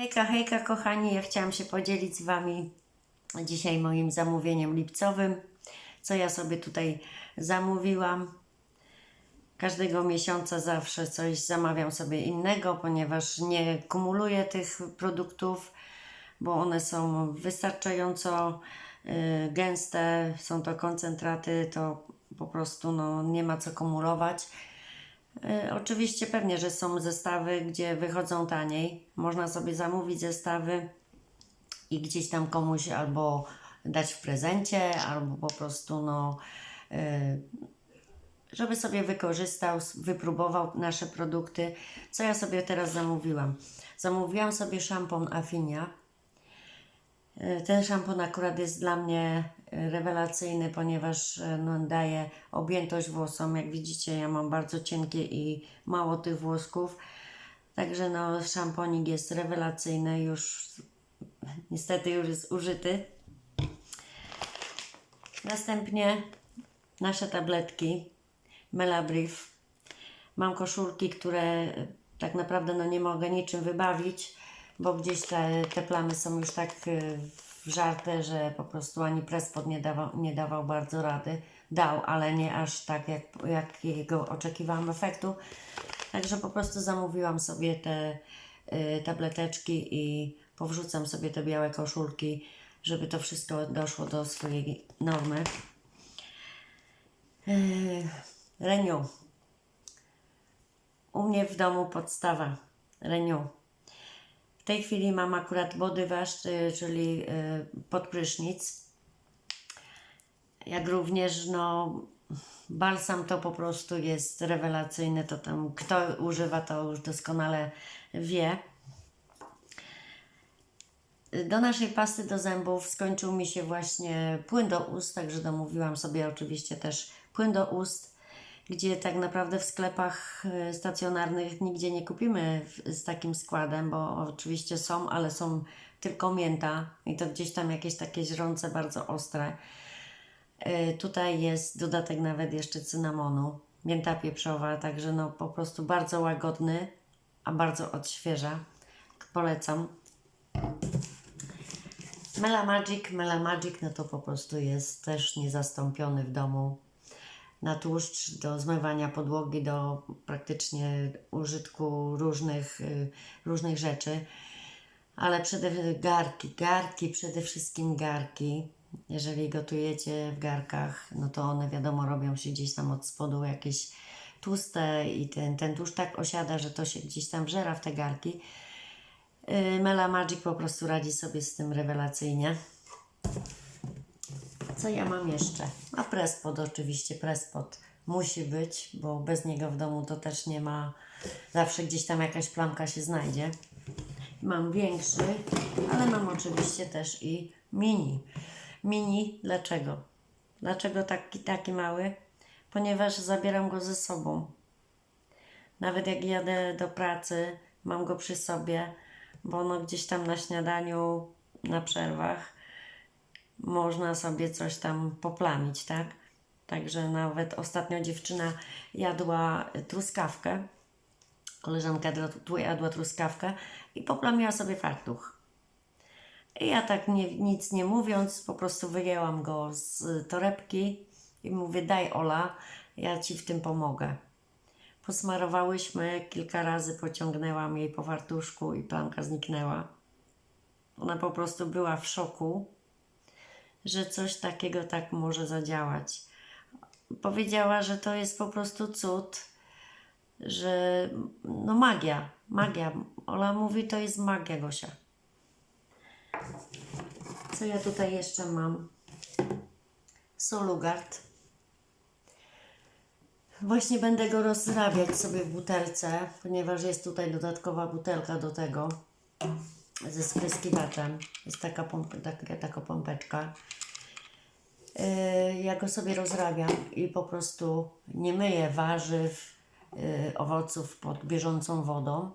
Hejka, hejka kochani, ja chciałam się podzielić z Wami dzisiaj moim zamówieniem lipcowym, co ja sobie tutaj zamówiłam. Każdego miesiąca zawsze coś zamawiam sobie innego, ponieważ nie kumuluję tych produktów, bo one są wystarczająco y, gęste, są to koncentraty, to po prostu no, nie ma co kumulować. Y, Oczywiście pewnie, że są zestawy, gdzie wychodzą taniej. Można sobie zamówić zestawy i gdzieś tam komuś albo dać w prezencie, albo po prostu no, y, żeby sobie wykorzystał, wypróbował nasze produkty. Co ja sobie teraz zamówiłam? Zamówiłam sobie szampon Afinia. Y, Ten szampon akurat jest dla mnie rewelacyjny, ponieważ y, no, daje objętość włosom. Jak widzicie, ja mam bardzo cienkie i mało tych włosków. Także no, szamponik jest rewelacyjny, już niestety już jest użyty. Następnie nasze tabletki Melabrief. Mam koszulki, które e, tak naprawdę no, nie mogę niczym wybawić, bo gdzieś te, te plamy są już tak e, wżarte, że po prostu ani prespot nie dawał, nie dawał bardzo rady. Dał, ale nie aż tak, jak, jakiego oczekiwałam efektu. Także po prostu zamówiłam sobie te y, tableteczki i powrzucam sobie te białe koszulki, żeby to wszystko doszło do swojej normy. Yy, Reniu. U mnie w domu podstawa. Reniu. Tej chwili mam akurat body wash, y, czyli y, podprysznic. Jak również no balsam to po prostu jest rewelacyjny, to tam kto używa to już doskonale wie. Do naszej pasty do zębów skończył mi się właśnie płyn do ust, także domówiłam sobie oczywiście też płyn do ust, gdzie tak naprawdę w sklepach e, stacjonarnych nigdzie nie kupimy z takim składem, bo oczywiście są, ale są tylko mięta i to gdzieś tam jakieś takie źrące, bardzo ostre. E, Tutaj jest dodatek nawet jeszcze cynamonu, mięta pieprzowa, także no po prostu bardzo łagodny, a bardzo odświeża. Polecam. Mela Magic, Mela Magic, no to po prostu jest też niezastąpiony w domu na tłuszcz do zmywania podłogi, do praktycznie użytku różnych, y, różnych rzeczy. Ale przede wszystkim garki, garki, przede wszystkim garki. Jeżeli gotujecie w garkach, no to one wiadomo robią się gdzieś tam od spodu jakieś tłuste i ten, ten tłuszcz tak osiada, że to się gdzieś tam wżera w te garki. Yy, Mela Magic po prostu radzi sobie z tym rewelacyjnie. Co ja mam jeszcze? A prespot oczywiście, prespot musi być, bo bez niego w domu to też nie ma, zawsze gdzieś tam jakaś plamka się znajdzie. Mam większy, ale mam oczywiście też i mini. Mini, dlaczego? Dlaczego taki, taki mały? Ponieważ zabieram go ze sobą. Nawet jak jadę do pracy, mam go przy sobie, bo no gdzieś tam na śniadaniu, na przerwach można sobie coś tam poplamić, tak? Także nawet ostatnio dziewczyna jadła truskawkę, koleżanka tu jadła truskawkę i poplamiła sobie fartuch. I ja tak nie, nic nie mówiąc, po prostu wyjęłam go z torebki i mówię, daj Ola, ja Ci w tym pomogę. Posmarowałyśmy, kilka razy pociągnęłam jej po fartuszku i plamka zniknęła. Ona po prostu była w szoku, że coś takiego tak może zadziałać. Powiedziała, że to jest po prostu cud, że no magia, magia. Ola mówi, to jest magia, Gosia. Co ja tutaj jeszcze mam? Solugard. Właśnie będę go rozrabiać sobie w butelce, ponieważ jest tutaj dodatkowa butelka do tego ze spryskiwaczem. Jest taka, taka, taka pompeczka. Yy, ja go sobie rozrabiam i po prostu nie myję warzyw, yy, owoców pod bieżącą wodą,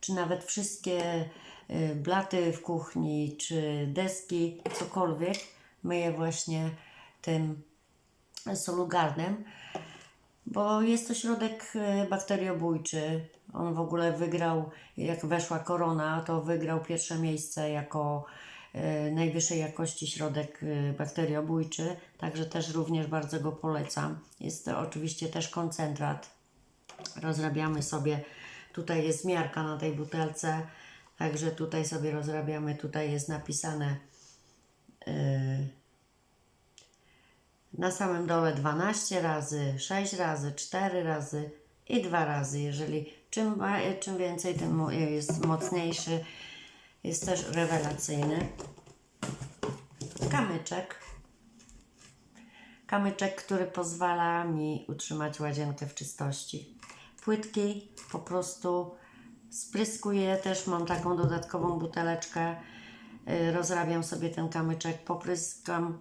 czy nawet wszystkie yy, blaty w kuchni, czy deski, cokolwiek, myję właśnie tym solugardem. bo jest to środek bakteriobójczy. On w ogóle wygrał, jak weszła korona, to wygrał pierwsze miejsce jako najwyższej jakości środek e, bakteriobójczy, także też również bardzo go polecam. Jest to oczywiście też koncentrat. Rozrabiamy sobie, tutaj jest miarka na tej butelce, także tutaj sobie rozrabiamy, tutaj jest napisane na samym dole 12 razy, 6 razy, 4 razy i 2 razy. Jeżeli czym, czym więcej, tym jest mocniejszy. Jest też rewelacyjny. Kamyczek. Kamyczek, który pozwala mi utrzymać łazienkę w czystości. Płytki po prostu spryskuję. Też mam taką dodatkową buteleczkę. Y, Rozrabiam sobie ten kamyczek, popryskam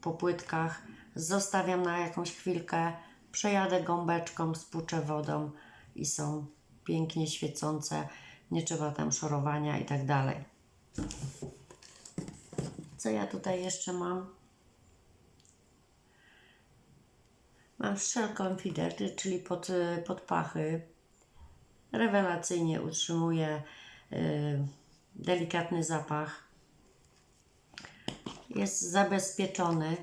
po płytkach, zostawiam na jakąś chwilkę, przejadę gąbeczką, spuczę wodą i są pięknie świecące. Nie trzeba tam szorowania i tak dalej. Co ja tutaj jeszcze mam? Mam Shell Confident, czyli pod, pod pachy. Rewelacyjnie utrzymuje y, delikatny zapach. Jest zabezpieczony.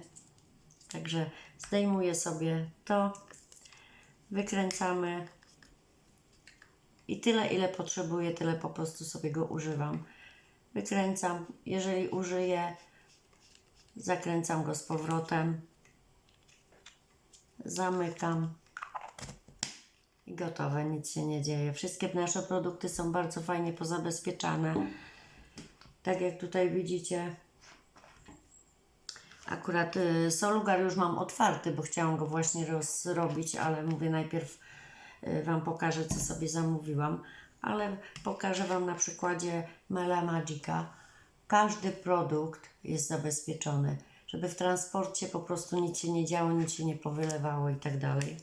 Także zdejmuję sobie to, wykręcamy i tyle, ile potrzebuję, tyle po prostu sobie go używam. Wykręcam, jeżeli użyję, zakręcam go z powrotem, zamykam i gotowe, nic się nie dzieje. Wszystkie nasze produkty są bardzo fajnie pozabezpieczane. Tak jak tutaj widzicie, Akurat y, solugar już mam otwarty, bo chciałam go właśnie rozrobić, ale mówię najpierw Wam pokażę, co sobie zamówiłam. Ale pokażę Wam na przykładzie Mela Magica. Każdy produkt jest zabezpieczony, żeby w transporcie po prostu nic się nie działo, nic się nie powylewało i tak dalej.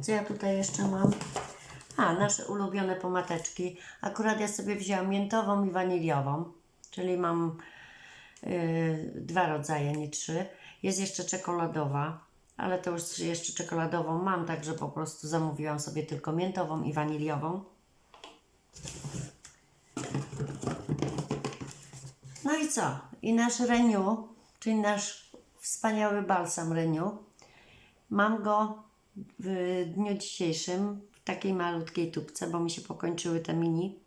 Co ja tutaj jeszcze mam? A, nasze ulubione pomateczki. Akurat ja sobie wzięłam miętową i waniliową, czyli mam y, dwa rodzaje, nie trzy. Jest jeszcze czekoladowa, ale to już jeszcze czekoladową mam, także po prostu zamówiłam sobie tylko miętową i waniliową. No i co? I nasz Renew, czyli nasz wspaniały balsam Renew, mam go w dniu dzisiejszym w takiej malutkiej tubce, bo mi się pokończyły te mini.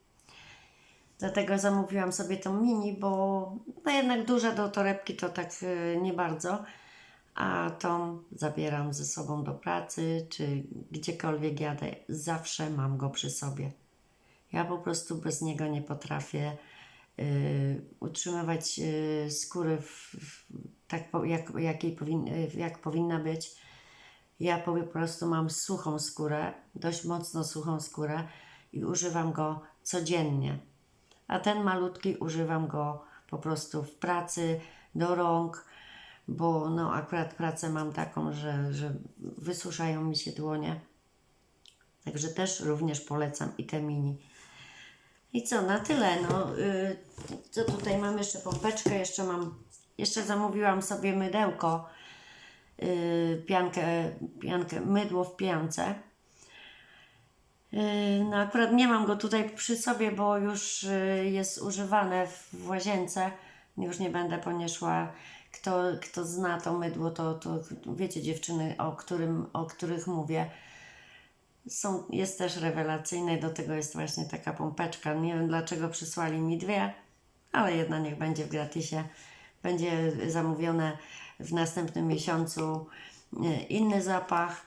Dlatego zamówiłam sobie tą mini, bo no jednak duża do torebki to tak y, nie bardzo. A tą zabieram ze sobą do pracy, czy gdziekolwiek jadę. Zawsze mam go przy sobie. Ja po prostu bez niego nie potrafię y, utrzymywać y, skóry w, w, tak, po- jak, jakiej powin, y, jak powinna być. Ja po prostu mam suchą skórę, dość mocno suchą skórę i używam go codziennie. A ten malutki używam go po prostu w pracy, do rąk, bo no akurat pracę mam taką, że, że wysuszają mi się dłonie. Także też również polecam i te mini. I co, na tyle. No, y, co tutaj mam jeszcze pompeczkę, jeszcze mam, jeszcze zamówiłam sobie mydełko, y, piankę, piankę, mydło w piance. Y, No akurat nie mam go tutaj przy sobie, bo już y, jest używane w łazience. Już nie będę po nie szła. Kto, kto zna to mydło, to, to wiecie dziewczyny, o, którym, o których mówię. Są, jest też rewelacyjne, do tego jest właśnie taka pompeczka. Nie wiem dlaczego przysłali mi dwie, ale jedna niech będzie w gratisie. Będzie zamówione w następnym miesiącu y, inny zapach.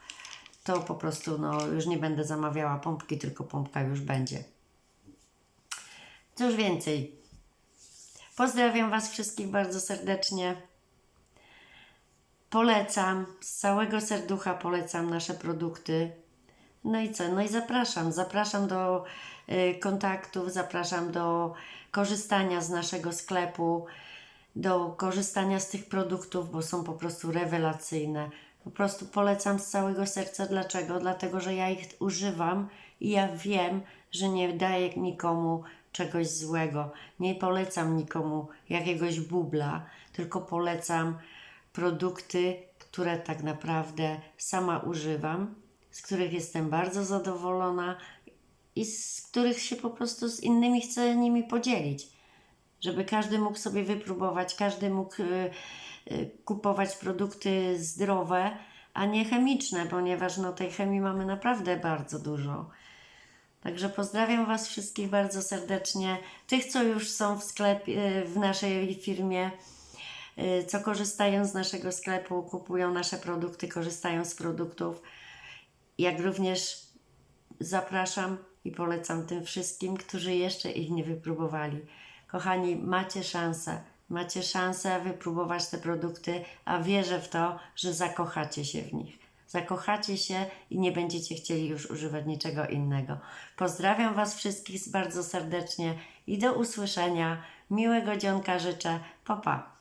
To po prostu no, już nie będę zamawiała pompki, tylko pompka już będzie. Cóż więcej. Pozdrawiam Was wszystkich bardzo serdecznie. Polecam, z całego serducha polecam nasze produkty. No i co? No i zapraszam. Zapraszam do y, kontaktów, zapraszam do korzystania z naszego sklepu, do korzystania z tych produktów, bo są po prostu rewelacyjne. Po prostu polecam z całego serca. Dlaczego? Dlatego, że ja ich używam i ja wiem, że nie daję nikomu czegoś złego. Nie polecam nikomu jakiegoś bubla, tylko polecam produkty, które tak naprawdę sama używam, z których jestem bardzo zadowolona i z których się po prostu z innymi chcę nimi podzielić. Żeby każdy mógł sobie wypróbować, każdy mógł y, y, kupować produkty zdrowe, a nie chemiczne, ponieważ no, tej chemii mamy naprawdę bardzo dużo. Także pozdrawiam Was wszystkich bardzo serdecznie. Tych, co już są w sklepie, w naszej firmie, y, co korzystają z naszego sklepu, kupują nasze produkty, korzystają z produktów. Jak również zapraszam i polecam tym wszystkim, którzy jeszcze ich nie wypróbowali. Kochani, macie szansę. Macie szansę wypróbować te produkty, a wierzę w to, że zakochacie się w nich. Zakochacie się i nie będziecie chcieli już używać niczego innego. Pozdrawiam Was wszystkich bardzo serdecznie i do usłyszenia. Miłego dzionka życzę. Pa, pa.